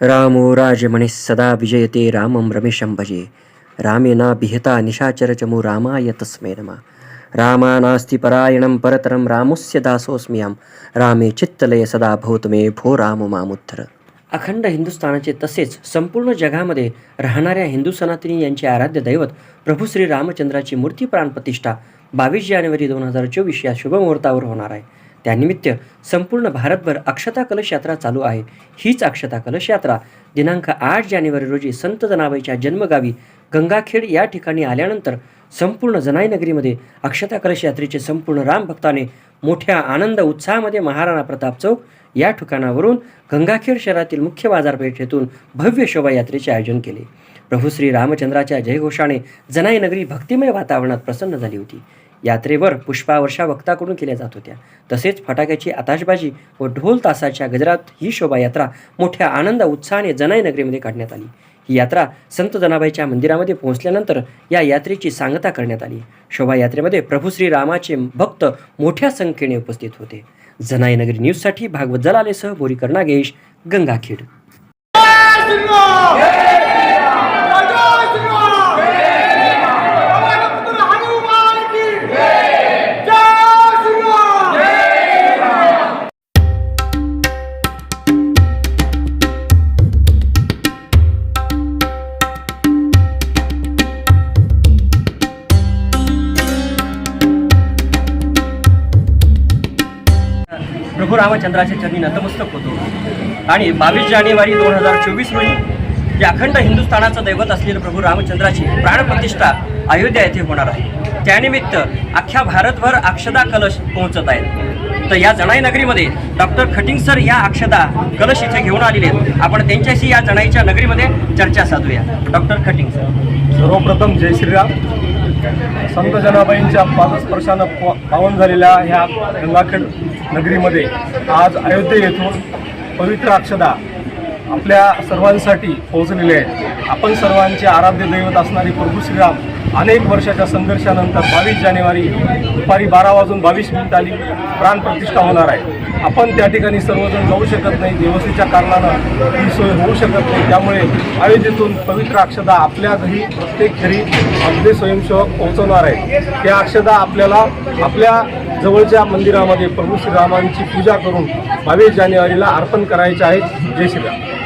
रामो राजमणिः सदा विजयते रामं रमेशं भजे। रामेना बिहता निशाचरचमु रामाय तस्मै नमः। रामा नास्ति परायणं परतरं रामस्य दासोऽस्म्यां रामे चित्तलय सदा भवतु मे भो राम मामुत्तर अखंड हिंदुस्थानाचे तसेच संपूर्ण जगामध्ये राहणाऱ्या हिंदू सनातनी यांचे आराध्य दैवत प्रभू श्री रामचंद्राची मूर्ती प्राणप्रतिष्ठा बावीस जानेवारी दोन हजार चोवीस या शुभमुहूर्तावर होणार आहे. त्यानिमित्त संपूर्ण भारतभर अक्षता कलश यात्रा चालू आहे. हीच अक्षता कलश यात्रा. दिनांक आठ जानेवारी रोजी संत जनाबाईच्या जन्मगावी गंगाखेड या ठिकाणी आल्यानंतर संपूर्ण जनाईनगरीमध्ये अक्षता कलश यात्रेचे संपूर्ण राम भक्ताने मोठ्या आनंद उत्साहामध्ये महाराणा प्रताप चौक या ठिकाणावरून गंगाखेड शहरातील मुख्य बाजारपेठेतून भव्य शोभायात्रेचे आयोजन केले. प्रभू श्री रामचंद्राच्या जयघोषाने जनाईनगरी भक्तिमय वातावरणात प्रसन्न झाली होती. यात्रेवर पुष्पावर्षा वक्ताकडून केल्या जात होत्या. तसेच फटाक्याची आताशबाजी व ढोल तासाच्या गजरात ही शोभायात्रा मोठ्या आनंद उत्साहाने जनाई नगरीमध्ये काढण्यात आली. ही यात्रा संत जनाबाईच्या मंदिरामध्ये पोहोचल्यानंतर या यात्रेची सांगता करण्यात आली. शोभायात्रेमध्ये प्रभू श्री रामाचे भक्त मोठ्या संख्येने उपस्थित होते. जनाई नगरी न्यूजसाठी भागवत जलालेसह बोरीकर नागेश गंगाखेड. प्रभू रामचंद्राच्या चरणी नतमस्तक होतो. आणि बावीस जानेवारी दोन हजार चोवीस रोजी या अखंड हिंदुस्थानाचं दैवत असलेलं प्रभू रामचंद्राची प्राणप्रतिष्ठा अयोध्या येथे होणार आहे. त्यानिमित्त अख्ख्या भारतभर अक्षदा कलश पोहोचत आहेत. तर या जणाई नगरीमध्ये डॉक्टर खटिंग सर या अक्षदा कलश इथे घेऊन आलेले आहेत. आपण त्यांच्याशी या जणाईच्या नगरीमध्ये चर्चा साधूया. Doctor Khating sir. सर्वप्रथम जय श्रीराम. संत जनाबाईंच्या पादस्पर्शानं पावन झालेल्या ह्या गंगाखेड नगरीमध्ये आज अयोध्ये येथून पवित्र अक्षदा आपल्या सर्वांसाठी पोहोचलेले आहेत. आपण सर्वांचे आराध्य दैवत असणारी प्रभू श्रीराम अनेक वर्षाच्या संघर्षानंतर बावीस जानेवारी दुपारी बारा वाजून बावीस मिनिटांनी प्राणप्रतिष्ठा होणार आहे. आपण त्या ठिकाणी सर्वजण जाऊ शकत नाही. देवसेच्या कारणानं ही सोय होऊ शकत नाही. त्यामुळे अयोध्येतून पवित्र अक्षदा आपल्या घरी प्रत्येक घरी अगदी स्वयंसेवक पोहोचवणार आहे त्या अक्षदा आपल्याला आपल्या जवळच्या मंदिरामध्ये प्रभू श्रीरामांची पूजा करून बावीस जानेवारीला अर्पण करायचे आहेत जय श्रीराम.